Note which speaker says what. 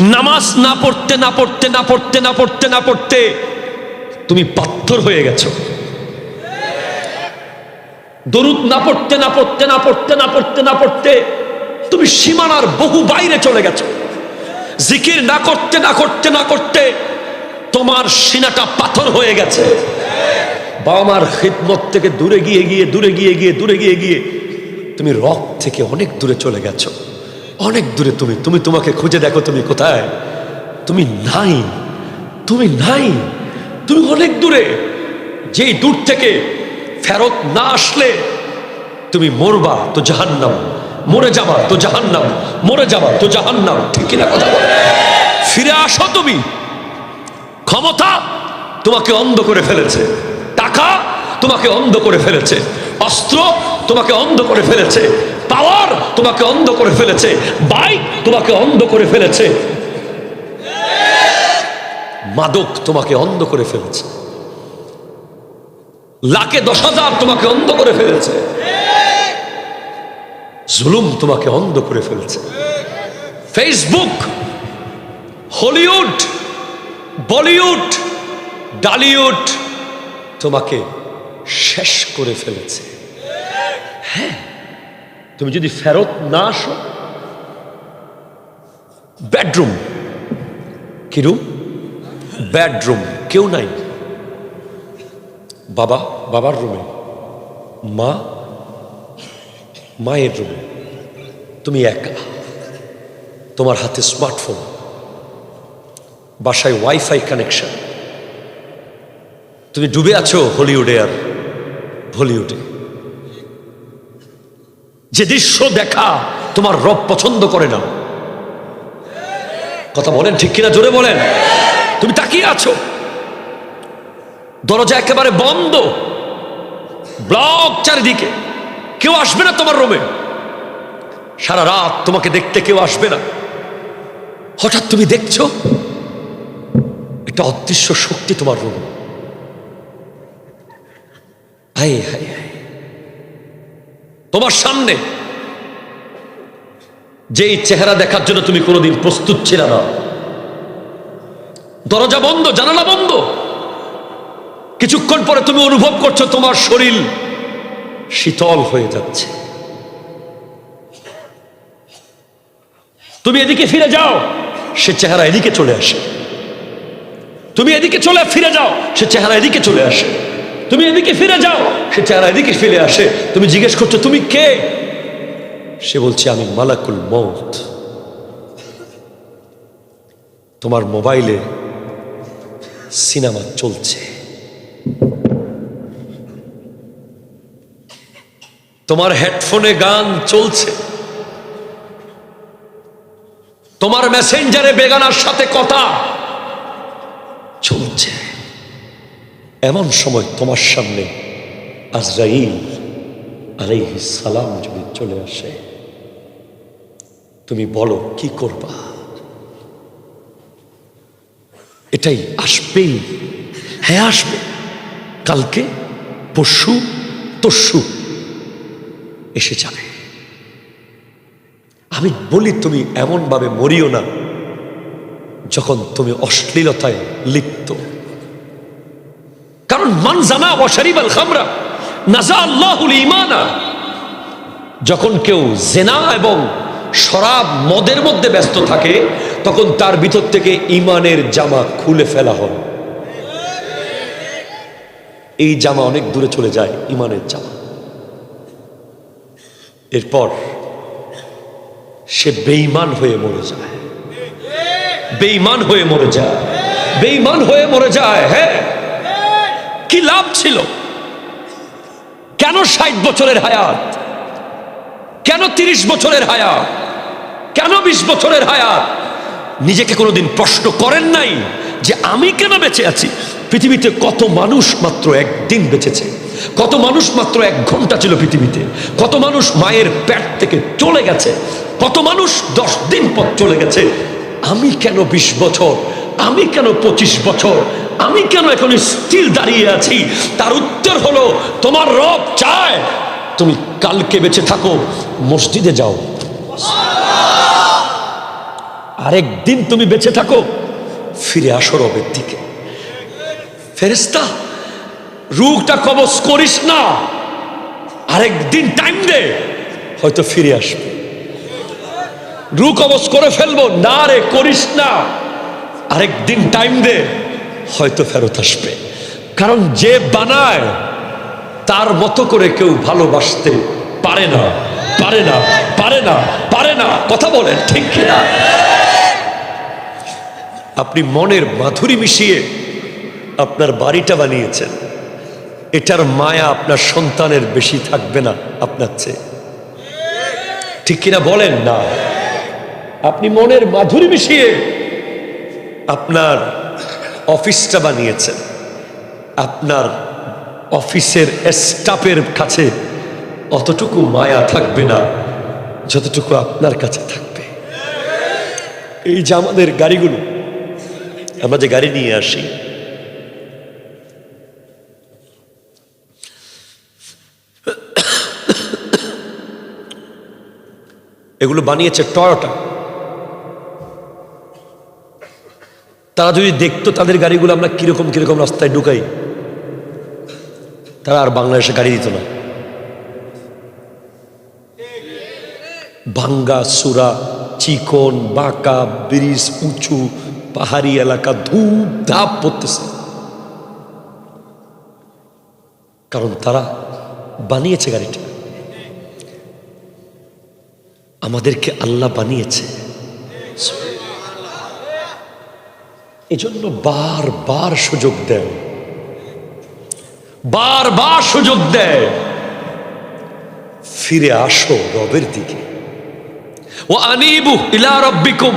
Speaker 1: নামাজ না পড়তে না পড়তে না পড়তে না পড়তে না পড়তে তুমি পাথর হয়ে গেছো। দরুদ না পড়তে না পড়তে না পড়তে না পড়তে না পড়তে তুমি সীমানার বহু বাইরে চলে গেছো। জিকির না করতে না করতে না করতে তোমার সিনাটা পাথর হয়ে গেছে। বাবা মার খিদমত থেকে দূরে গিয়ে গিয়ে, দূরে গিয়ে গিয়ে, দূরে গিয়ে গিয়ে তুমি রক থেকে অনেক দূরে চলে গেছো। অনেক দূরে তুমি তুমি তোমাকে খুঁজে দেখো তুমি কোথায়? তুমি নাই তুমি নাই, তুমি অনেক দূরে। যেই দূর থেকে ফেরত না আসলে তুমি মরবা তো জাহান্নাম, মরে যাবা তো জাহান্নাম, মরে যাবা তো জাহান্নাম। ঠিক কিনা কথা ফিরে আসো তুমি। ক্ষমতা তোমাকে অন্ধ করে ফেলেছে। টাকা তোমাকে অন্ধ করে ফেলেছে। অস্ত্র তোমাকে অন্ধ করে ফেলেছে। পাওয়ার তোমাকে অন্ধ করে ফেলেছে, বাইক তোমাকে অন্ধ করে ফেলেছে, মাদক তোমাকে অন্ধ করে ফেলেছে, লাখে দশ হাজার তোমাকে অন্ধ করে ফেলেছে, জুলুম তোমাকে অন্ধ করে ফেলেছে। ফেসবুক হলিউড বলিউড ডালিউড তোমাকে শেষ করে ফেলেছে। হ্যাঁ তুমি যদি ফেরত না আসো বেডরুম কি রুম বেডরুম কেউ নাই। বাবা, বাবার রুমে মা, মায়ের রুমে তুমি একা। তোমার হাতে স্মার্টফোন বাসায় ওয়াইফাই কানেকশন তুমি ডুবে আছো হলিউডে আর বলিউডে যে দৃশ্য দেখা তোমার রব পছন্দ করে না কথা বলেন ঠিক কিনা? জোরে বলেন। তুমি তাকিয়ে আছো। দরজা একেবারে বন্ধ। ব্লক চারিদিকে। কেউ আসবে না তোমার রোমে। সারা রাত তোমাকে দেখতে কেউ আসবে না। হঠাৎ তুমি দেখছ একটা অদৃশ্য শক্তি তোমার রুমে। হাই হাই তোমার সামনে যেই চেহারা দেখার জন্য তুমি কোনোদিন প্রস্তুত ছিল না। দরজা বন্ধ, জানালা বন্ধ। কিছুক্ষণ পরে তুমি অনুভব করছ তোমার শরীর শীতল হয়ে যাচ্ছে। তুমি এদিকে ফিরে যাও, সে চেহারা এদিকে চলে আসে। তুমি এদিকে চলে ফিরে যাও, সে চেহারা এদিকে চলে আসে। তুমি এদিকে ফিরে যাও। সে চেহারা এদিকে ফিরে আসে। তুমি জিজ্ঞেস করছ, তুমি কে? সে বলছে, আমি মালাকুল মৌত তোমার মোবাইলে সিনেমা চলছে। তোমার হেডফোনে গান চলছে। তোমার মেসেঞ্জারে বেগানার সাথে কথা চলছে। এমন সময় তোমার সামনে আজরাইল আলাইহিস সালাম যদি চলে আসে, তুমি বলো, কি করবা? এটাই আসবেই। হ্যাঁ আসবে। কালকে পরশু তস্যু এসে যাবে। আমি বলি, তুমি এমনভাবে মরিও না যখন তুমি অশ্লীলতায় লিপ্ত। কারণ মান জানা অশারিব আল খামরা, নাজা আল্লাহুল ইমানা যখন কেউ জেনা এবং শরাব মদের মধ্যে ব্যস্ত থাকে, তখন তার ভিতর থেকে ইমানের জামা খুলে ফেলা হয় এই জামা অনেক দূরে চলে যায় ইমানের জামা। এরপর সে বেইমান হয়ে মরে যায়। বেইমান হয়ে মরে যায়। বেইমান হয়ে মরে যায় হ্যাঁ। কি লাভ ছিল? কেন ষাট বছরের হায়াত? কেন তিরিশ বছরের হায়াত? কেন বিশ বছরের হায়াত? নিজেকে কোনোদিন প্রশ্ন করেন নাই যে আমি কেন বেঁচে আছি? পৃথিবীতে কত মানুষ মাত্র একদিন বেঁচেছে? কত মানুষ মাত্র এক ঘণ্টা ছিল পৃথিবীতে? কত মানুষ মায়ের পেট থেকে চলে গেছে? কত মানুষ দশ দিন পর চলে গেছে? আমি কেন বিশ বছর? আমি কেন পঁচিশ বছর? আমি কেন এখন স্টিল দাঁড়িয়ে আছি? তার উত্তর হলো, তোমার রব চায়। তুমি কালকে বেঁচে থাকো, মসজিদে যাও। আরেক দিন তুমি বেঁচে থাকো, ফিরে আসো রবের দিকে। ফেরেস্তা রুগটা কবজ করিস না। আরেক দিন টাইম দে, হয়তো ফিরে আসবে। রু কবজ করে ফেলব, না রে, করিস না। আরেক দিন টাইম দে। হয়তো ফেরত আসবে। কারণ যে বানায়, তার মতো করে কেউ ভালোবাসতে পারে না। পারে না পারে না পারে না। কথা বলেন, ঠিক কিনা? আপনি মনের মাধুরী মিশিয়ে আপনার বাড়িটা বানিয়েছেন। এটার মায়া আপনার সন্তানের বেশি থাকবে না আপনার চেয়ে। ঠিক কিনা বলেন না? আপনি মনের মাধুরী মিশিয়ে আপনার অফিসটা বানিয়েছেন। আপনার অফিসের স্টাফের কাছে অতটুকু মায়া থাকবে না, যতটুকু আপনার কাছে থাকবে। এই যে আমাদের গাড়িগুলো, আমরা যে গাড়ি নিয়ে আসি, এগুলো বানিয়েছে টয়োটা তারা যদি দেখতো তাদের গাড়িগুলো আমরা কীরকম কীরকম রাস্তায় ঢুকাই, তারা আর বাংলাদেশে গাড়ি দিত না। ভাঙ্গা, সুরা, চিকন, বাঁকা, ব্রিজ, উঁচু, পাহাড়ি এলাকা ধূপ ধাপ পড়তেছে। কারণ তারা বানিয়েছে গাড়িটা। আমাদেরকে আল্লাহ বানিয়েছে। এজন্য বার বার সুযোগ দেয় বার বার সুযোগ দেয় ফিরে আসো রবের দিকে। ও আনিবু ইলা রব্বিকুম।